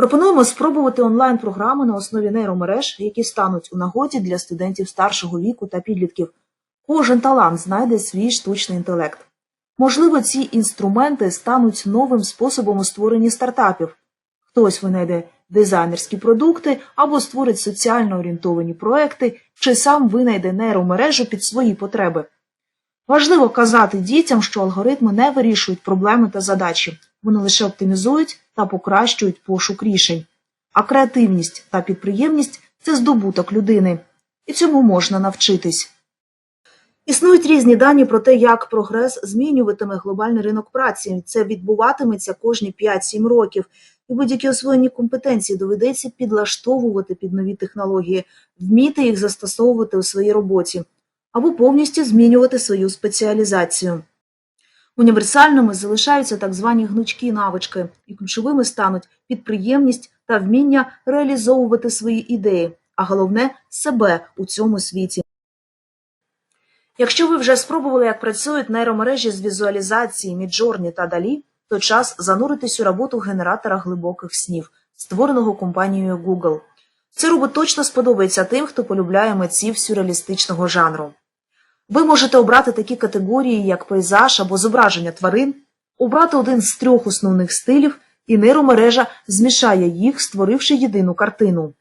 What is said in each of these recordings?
Пропонуємо спробувати онлайн-програми на основі нейромереж, які стануть у нагоді для студентів старшого віку та підлітків. Кожен талант знайде свій штучний інтелект. Можливо, ці інструменти стануть новим способом у створенні стартапів. Хтось винайде дизайнерські продукти або створить соціально орієнтовані проекти, чи сам винайде нейромережу під свої потреби. Важливо казати дітям, що алгоритми не вирішують проблеми та задачі, вони лише оптимізують та покращують пошук рішень. А креативність та підприємність це здобуток людини, і цьому можна навчитись. Існують різні дані про те, як прогрес змінюватиме глобальний ринок праці. Це відбуватиметься кожні 5-7 років, і будь-які освоєні компетенції доведеться підлаштовувати під нові технології, вміти їх застосовувати у своїй роботі або повністю змінювати свою спеціалізацію. Універсальними залишаються так звані гнучкі навички, і ключовими стануть підприємність та вміння реалізовувати свої ідеї, а головне себе у цьому світі. Якщо ви вже спробували, як працюють нейромережі з візуалізації, Midjourney та Далі, то час зануритись у роботу генератора глибоких снів, створеного компанією Google. Цей робот точно сподобається тим, хто полюбляє митців сюрреалістичного жанру. Ви можете обрати такі категорії, як пейзаж або зображення тварин, обрати один з трьох основних стилів, і нейромережа змішає їх, створивши єдину картину.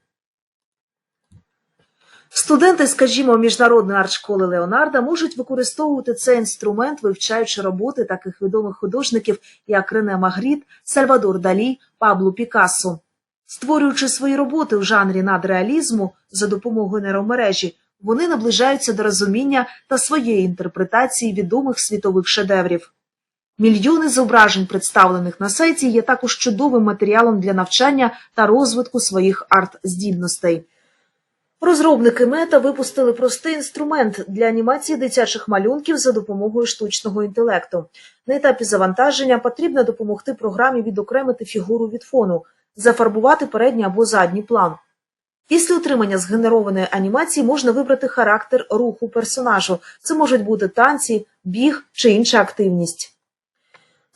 Студенти, скажімо, міжнародної арт-школи Леонарда можуть використовувати цей інструмент, вивчаючи роботи таких відомих художників, як Рене Магріт, Сальвадор Далі, Пабло Пікассо. Створюючи свої роботи в жанрі надреалізму за допомогою нейромережі, вони наближаються до розуміння та своєї інтерпретації відомих світових шедеврів. Мільйони зображень, представлених на сайті, є також чудовим матеріалом для навчання та розвитку своїх арт-здібностей. Розробники мета випустили простий інструмент для анімації дитячих малюнків за допомогою штучного інтелекту. На етапі завантаження потрібно допомогти програмі відокремити фігуру від фону, зафарбувати передній або задній план. Після отримання згенерованої анімації можна вибрати характер руху персонажу. Це можуть бути танці, біг чи інша активність.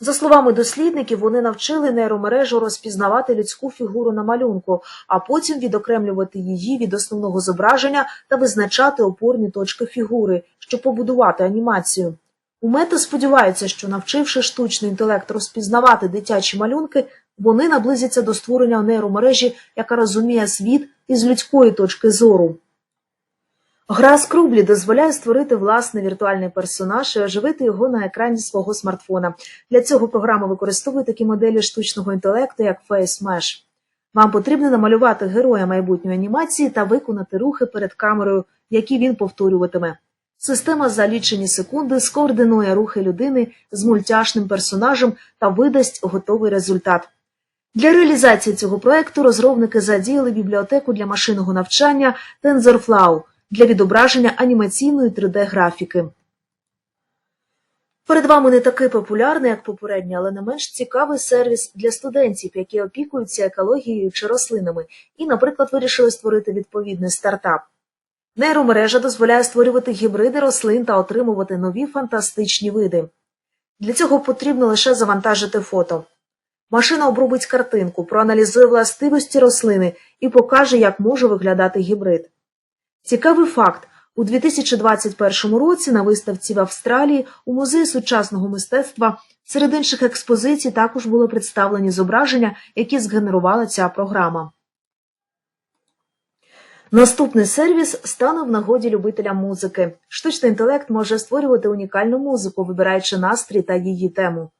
За словами дослідників, вони навчили нейромережу розпізнавати людську фігуру на малюнку, а потім відокремлювати її від основного зображення та визначати опорні точки фігури, щоб побудувати анімацію. У мета сподіваються, що навчивши штучний інтелект розпізнавати дитячі малюнки, вони наблизяться до створення нейромережі, яка розуміє світ із людської точки зору. Гра Скрублі дозволяє створити власний віртуальний персонаж і оживити його на екрані свого смартфона. Для цього програма використовує такі моделі штучного інтелекту, як Face Mesh. Вам потрібно намалювати героя майбутньої анімації та виконати рухи перед камерою, які він повторюватиме. Система за лічені секунди скоординує рухи людини з мультяшним персонажем та видасть готовий результат. Для реалізації цього проекту розробники задіяли бібліотеку для машинного навчання TensorFlow для відображення анімаційної 3D-графіки. Перед вами не такий популярний, як попередній, але не менш цікавий сервіс для студентів, які опікуються екологією чи рослинами, і, наприклад, вирішили створити відповідний стартап. Нейромережа дозволяє створювати гібриди рослин та отримувати нові фантастичні види. Для цього потрібно лише завантажити фото. Машина обробить картинку, проаналізує властивості рослини і покаже, як може виглядати гібрид. Цікавий факт. У 2021 році на виставці в Австралії у музеї сучасного мистецтва серед інших експозицій також були представлені зображення, які згенерувала ця програма. Наступний сервіс стане в нагоді любителям музики. Штучний інтелект може створювати унікальну музику, вибираючи настрій та її тему.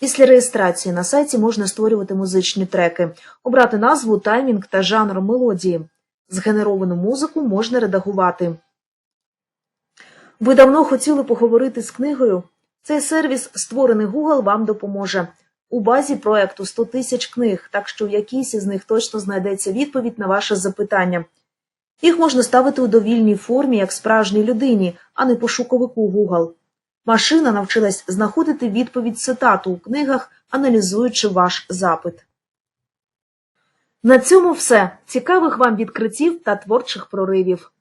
Після реєстрації на сайті можна створювати музичні треки, обрати назву, таймінг та жанр мелодії. Згенеровану музику можна редагувати. Ви давно хотіли поговорити з книгою? Цей сервіс, створений Google, вам допоможе. У базі проекту 100 тисяч книг, так що в якійсь із них точно знайдеться відповідь на ваше запитання. Їх можна ставити у довільній формі, як справжній людині, а не пошуковику Google. Машина навчилась знаходити відповідь цитату у книгах, аналізуючи ваш запит. На цьому все. Цікавих вам відкриттів та творчих проривів.